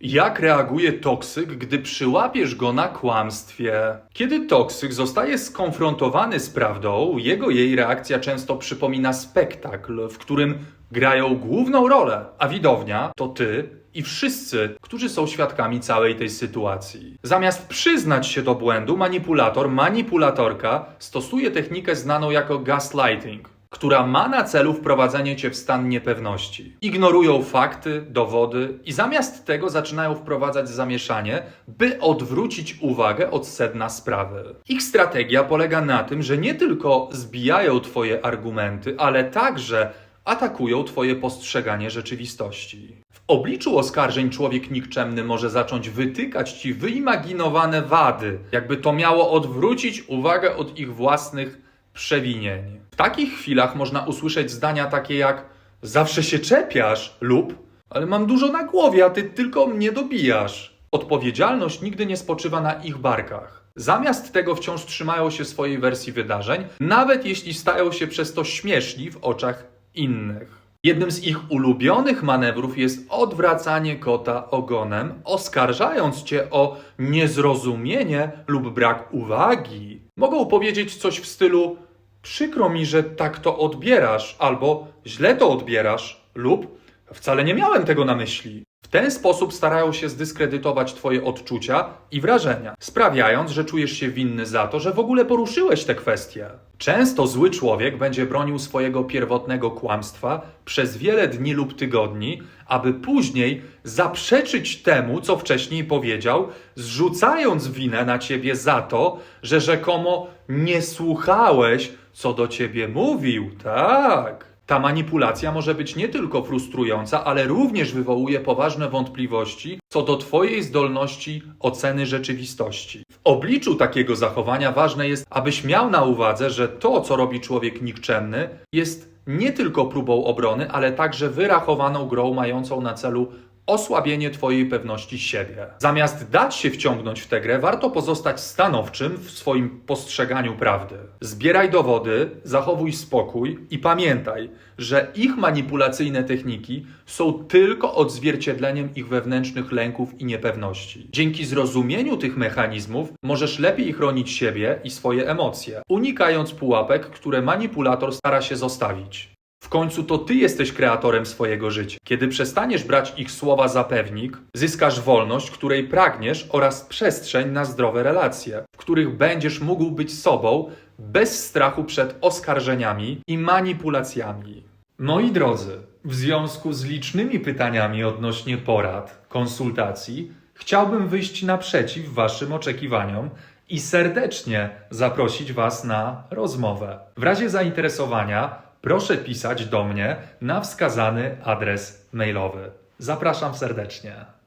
Jak reaguje toksyk, gdy przyłapiesz go na kłamstwie? Kiedy toksyk zostaje skonfrontowany z prawdą, jego jej reakcja często przypomina spektakl, w którym grają główną rolę, a widownia to ty i wszyscy, którzy są świadkami całej tej sytuacji. Zamiast przyznać się do błędu, manipulator, manipulatorka stosuje technikę znaną jako gaslighting która ma na celu wprowadzenie cię w stan niepewności. Ignorują fakty, dowody i zamiast tego zaczynają wprowadzać zamieszanie, by odwrócić uwagę od sedna sprawy. Ich strategia polega na tym, że nie tylko zbijają twoje argumenty, ale także atakują twoje postrzeganie rzeczywistości. W obliczu oskarżeń człowiek nikczemny może zacząć wytykać ci wyimaginowane wady, jakby to miało odwrócić uwagę od ich własnych przewinień. W takich chwilach można usłyszeć zdania takie jak zawsze się czepiasz lub ale mam dużo na głowie, a ty tylko mnie dobijasz. Odpowiedzialność nigdy nie spoczywa na ich barkach. Zamiast tego wciąż trzymają się swojej wersji wydarzeń, nawet jeśli stają się przez to śmieszni w oczach innych. Jednym z ich ulubionych manewrów jest odwracanie kota ogonem, oskarżając cię o niezrozumienie lub brak uwagi. Mogą powiedzieć coś w stylu: Przykro mi, że tak to odbierasz, albo źle to odbierasz, lub wcale nie miałem tego na myśli. Ten sposób starają się zdyskredytować Twoje odczucia i wrażenia, sprawiając, że czujesz się winny za to, że w ogóle poruszyłeś tę kwestię. Często zły człowiek będzie bronił swojego pierwotnego kłamstwa przez wiele dni lub tygodni, aby później zaprzeczyć temu, co wcześniej powiedział, zrzucając winę na ciebie za to, że rzekomo nie słuchałeś, co do ciebie mówił. Tak. Ta manipulacja może być nie tylko frustrująca, ale również wywołuje poważne wątpliwości co do Twojej zdolności oceny rzeczywistości. W obliczu takiego zachowania ważne jest, abyś miał na uwadze, że to, co robi człowiek nikczemny, jest nie tylko próbą obrony, ale także wyrachowaną grą mającą na celu osłabienie Twojej pewności siebie. Zamiast dać się wciągnąć w tę grę, warto pozostać stanowczym w swoim postrzeganiu prawdy. Zbieraj dowody, zachowuj spokój i pamiętaj, że ich manipulacyjne techniki są tylko odzwierciedleniem ich wewnętrznych lęków i niepewności. Dzięki zrozumieniu tych mechanizmów możesz lepiej chronić siebie i swoje emocje, unikając pułapek, które manipulator stara się zostawić. W końcu to ty jesteś kreatorem swojego życia. Kiedy przestaniesz brać ich słowa za pewnik, zyskasz wolność, której pragniesz oraz przestrzeń na zdrowe relacje, w których będziesz mógł być sobą bez strachu przed oskarżeniami i manipulacjami. Moi drodzy, w związku z licznymi pytaniami odnośnie porad, konsultacji, chciałbym wyjść naprzeciw Waszym oczekiwaniom i serdecznie zaprosić Was na rozmowę. W razie zainteresowania proszę pisać do mnie na wskazany adres mailowy. Zapraszam serdecznie.